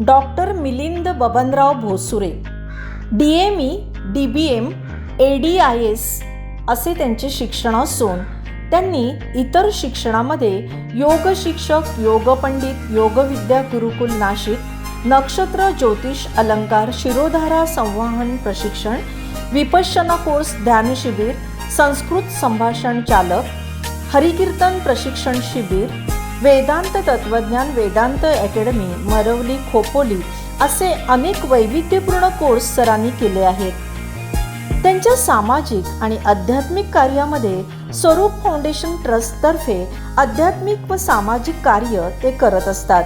Doctor Milind Babanrao Bhosure D M E D B M A D I S असे त्यांचे शिक्षण असून त्यांनी इतर शिक्षणामध्ये योग शिक्षक योगपंडित योगविद्या गुरुकुल नाशिक नक्षत्र ज्योतिष अलंकार शिरोधारा संवाहन प्रशिक्षण विपश्चना कोर्स ध्यान शिबिर संस्कृत संभाषण चालक हरिकीर्तन प्रशिक्षण शिबिर वेदांत तत्वज्ञान वेदांत अकॅडमी मरवली खोपोली असे अनेक वैविध्यपूर्ण कोर्स सरांनी केले आहेत. त्यांच्या सामाजिक आणि आध्यात्मिक कार्यामध्ये स्वरूप फाउंडेशन ट्रस्टतर्फे आध्यात्मिक व सामाजिक कार्य ते करत असतात.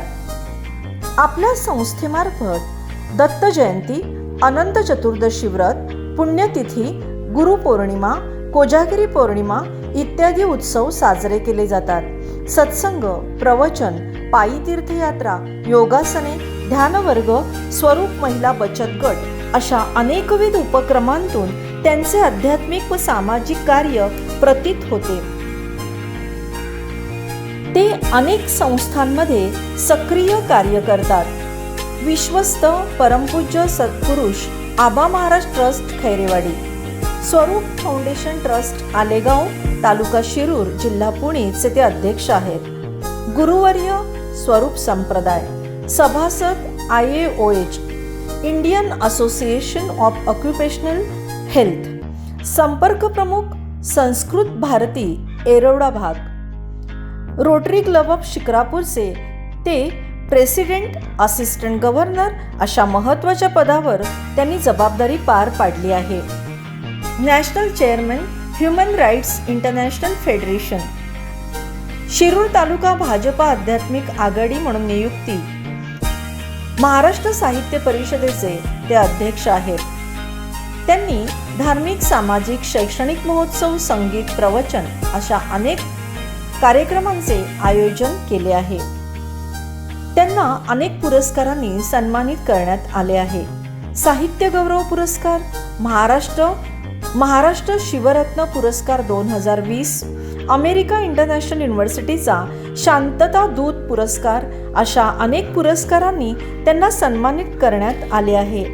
आपल्या संस्थेमार्फत दत्त जयंती अनंत चतुर्दशी व्रत पुण्यतिथी गुरुपौर्णिमा कोजागिरी पौर्णिमा इत्यादी उत्सव साजरे केले जातात. सत्संग प्रवचन पायी तीर्थयात्रा योगासने ध्यानवर्ग स्वरूप महिला बचत गट अशा अनेकविध उपक्रमांतून त्यांचे आध्यात्मिक व सामाजिक कार्य प्रतीत होते. ते अनेक संस्थांमध्ये सक्रिय कार्य करतात. विश्वस्त परमपूज्य सत्पुरुष आबा Maharaj trust Khairewadi Swaroop foundation trust Alegaon taluka Shirur जिल्हा पुणेचे ते अध्यक्ष आहेत. गुरुवर्य स्वरूप संप्रदाय सभासद I A O H Indian Association of Occupational Health संपर्क प्रमुख संस्कृत भारती एरोडा भाग. रोटरी क्लब ऑफ शिक्रापूरचे ते प्रेसिडेंट असिस्टंट गव्हर्नर अशा महत्त्वाच्या पदावर त्यांनी जबाबदारी पार पाडली आहे. National chairman human rights international federation Shirur taluka BJP आध्यात्मिक आघाडी म्हणून नियुक्ती. महाराष्ट्र साहित्य परिषदेचे ते अध्यक्ष आहेत. त्यांनी धार्मिक सामाजिक शैक्षणिक महोत्सव संगीत प्रवचन अशा अनेक कार्यक्रमांचे आयोजन केले आहे. त्यांना अनेक पुरस्कारांनी सन्मानित करण्यात आले आहे. साहित्य गौरव पुरस्कार महाराष्ट्र महाराष्ट्र शिवरत्न पुरस्कार दोन हजार वीस अमेरिका इंटरनॅशनल युनिव्हर्सिटीचा शांतता दूत पुरस्कार अशा अनेक पुरस्कारांनी त्यांना सन्मानित करण्यात आले आहे.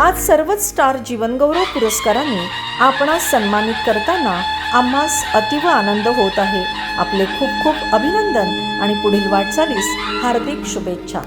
आज सर्वच स्टार जीवनगौरव पुरस्कारांनी आपणास सन्मानित करताना आम्हास अतिव आनंद होत आहे. आपले खूप खूप अभिनंदन आणि पुढील वाटचालीस हार्दिक शुभेच्छा.